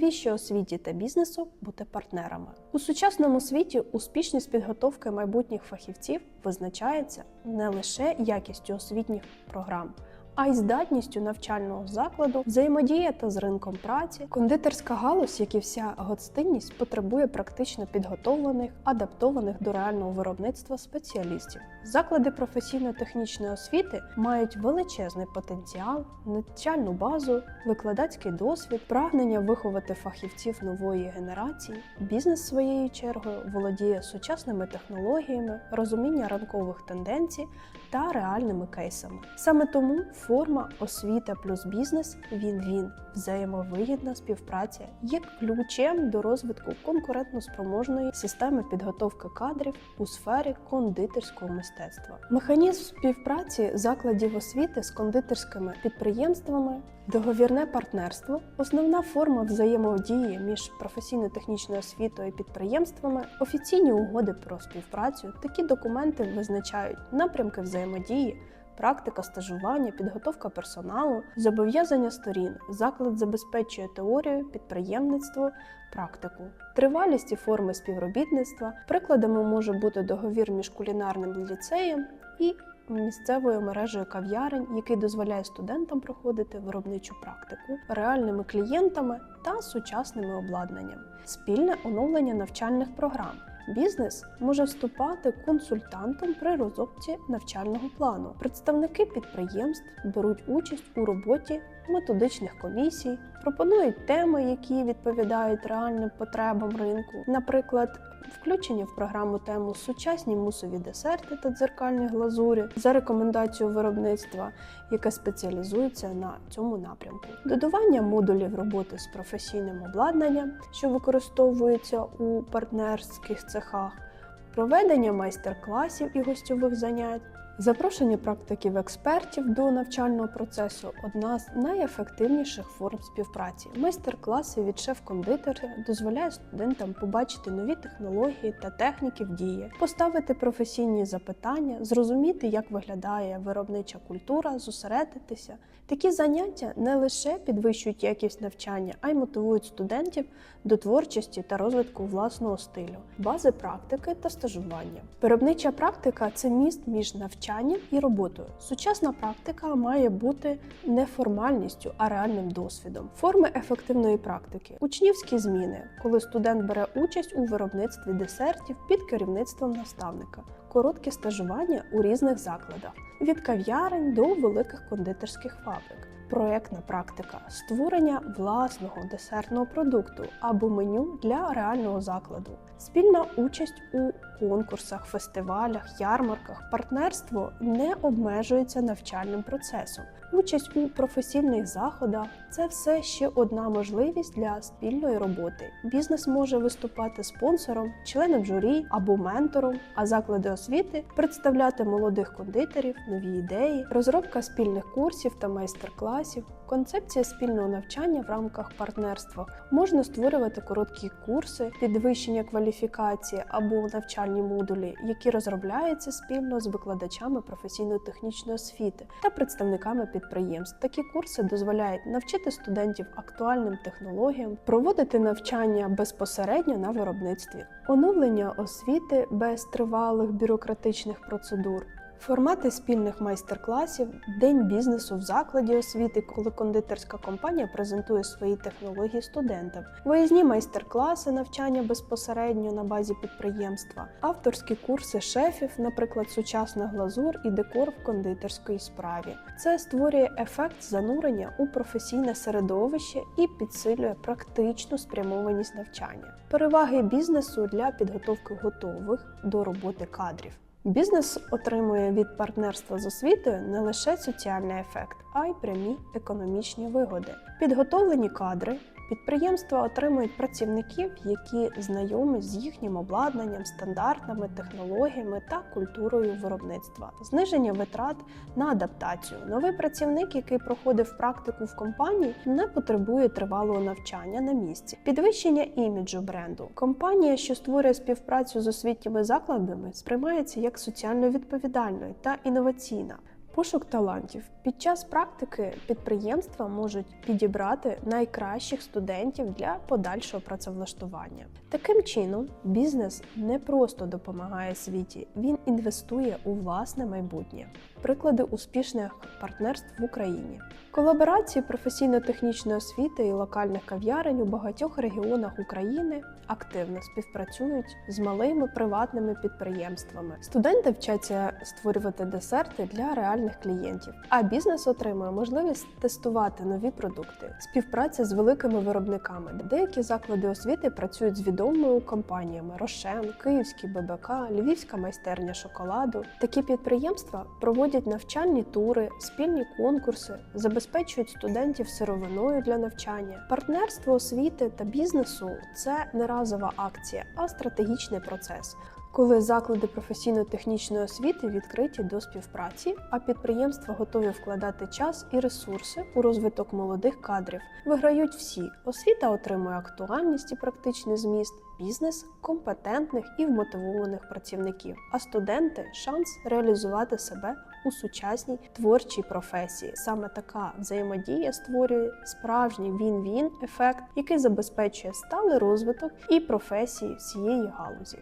Навіщо освіті та бізнесу бути партнерами у сучасному світі? Успішність підготовки майбутніх фахівців визначається не лише якістю освітніх програм, а й здатністю навчального закладу взаємодіяти з ринком праці. Кондитерська галузь, як і вся гостинність, потребує практично підготовлених, адаптованих до реального виробництва спеціалістів. Заклади професійно-технічної освіти мають величезний потенціал, навчальну базу, викладацький досвід, прагнення виховати фахівців нової генерації. Бізнес своєю чергою володіє сучасними технологіями, розуміння ранкових тенденцій та реальними кейсами. Саме тому форма освіта плюс бізнес він-він взаємовигідна співпраця є ключем до розвитку конкурентноспроможної системи підготовки кадрів у сфері кондитерського мистецтва. Механізм співпраці закладів освіти з кондитерськими підприємствами. Договірне партнерство основна форма взаємодії між професійно-технічною освітою і підприємствами, офіційні угоди про співпрацю. Такі документи визначають напрямки взаємодії, практика стажування, підготовка персоналу, зобов'язання сторін. Заклад забезпечує теорію, підприємництво, практику, тривалість і форми співробітництва. Прикладами може бути договір між кулінарним ліцеєм і місцевою мережею кав'ярень, який дозволяє студентам проходити виробничу практику, реальними клієнтами та сучасними обладнанням, спільне оновлення навчальних програм. Бізнес може вступати консультантом при розробці навчального плану. Представники підприємств беруть участь у роботі методичних комісій, пропонують теми, які відповідають реальним потребам ринку. Наприклад, включення в програму тему сучасні мусові десерти та дзеркальні глазурі за рекомендацією виробництва, яке спеціалізується на цьому напрямку. Додавання модулів роботи з професійним обладнанням, що використовується у партнерських цехах, проведення майстер-класів і гостьових занять. Запрошення практиків експертів до навчального процесу одна з найефективніших форм співпраці. Майстер-класи від шеф-кондитера дозволяє студентам побачити нові технології та техніки в дії, поставити професійні запитання, зрозуміти, як виглядає виробнича культура, зосередитися. Такі заняття не лише підвищують якість навчання, а й мотивують студентів до творчості та розвитку власного стилю, бази практики та стажування. Виробнича практика це міст між навчанням і роботою. Сучасна практика має бути не формальністю, а реальним досвідом. Форми ефективної практики, учнівські зміни, коли студент бере участь у виробництві десертів під керівництвом наставника, короткі стажування у різних закладах, від кав'ярень до великих кондитерських фабрик. Проєктна практика створення власного десертного продукту або меню для реального закладу, спільна участь у конкурсах, фестивалях, ярмарках, партнерство не обмежується навчальним процесом. Участь у професійних заходах це все ще одна можливість для спільної роботи. Бізнес може виступати спонсором, членом журі або ментором, а заклади освіти представляти молодих кондитерів, нові ідеї, розробка спільних курсів та майстер-класів. Концепція спільного навчання в рамках партнерства можна створювати короткі курси, підвищення кваліфікації або навчальні модулі, які розробляються спільно з викладачами професійно-технічної освіти та представниками підприємств. Такі курси дозволяють навчити студентів актуальним технологіям, проводити навчання безпосередньо на виробництві, оновлення освіти без тривалих бюрократичних процедур. Формати спільних майстер-класів, день бізнесу в закладі освіти, коли кондитерська компанія презентує свої технології студентам, виїзні майстер-класи, навчання безпосередньо на базі підприємства, авторські курси шефів, наприклад, сучасна глазур і декор в кондитерській справі. Це створює ефект занурення у професійне середовище і підсилює практичну спрямованість навчання. Переваги бізнесу для підготовки готових до роботи кадрів. Бізнес отримує від партнерства з освітою не лише соціальний ефект, а й прямі економічні вигоди. Підготовлені кадри. Підприємства отримують працівників, які знайомі з їхнім обладнанням, стандартами, технологіями та культурою виробництва, зниження витрат на адаптацію. Новий працівник, який проходив практику в компанії, не потребує тривалого навчання на місці, підвищення іміджу бренду. Компанія, що створює співпрацю з освітніми закладами, сприймається як соціально відповідальною та інноваційна. Пошук талантів під час практики підприємства можуть підібрати найкращих студентів для подальшого працевлаштування. Таким чином, бізнес не просто допомагає світі, він інвестує у власне майбутнє. Приклади успішних партнерств в Україні. Колаборації професійно-технічної освіти і локальних кав'ярень у багатьох регіонах України активно співпрацюють з малими приватними підприємствами. Студенти вчаться створювати десерти для реальних клієнтів, а бізнес отримує можливість тестувати нові продукти, співпраця з великими виробниками. Деякі заклади освіти працюють з відомими компаніями Рошен, Київський ББК, Львівська майстерня шоколаду. Такі підприємства проводять навчальні тури, спільні конкурси, забезпечують студентів сировиною для навчання. Партнерство освіти та бізнесу це не разова акція, а стратегічний процес. Коли заклади професійно-технічної освіти відкриті до співпраці, а підприємства готові вкладати час і ресурси у розвиток молодих кадрів, виграють всі. Освіта отримує актуальність і практичний зміст, бізнес компетентних і вмотивованих працівників, а студенти шанс реалізувати себе у сучасній творчій професії. Саме така взаємодія створює справжній він-він ефект, який забезпечує сталий розвиток і професії всієї галузі.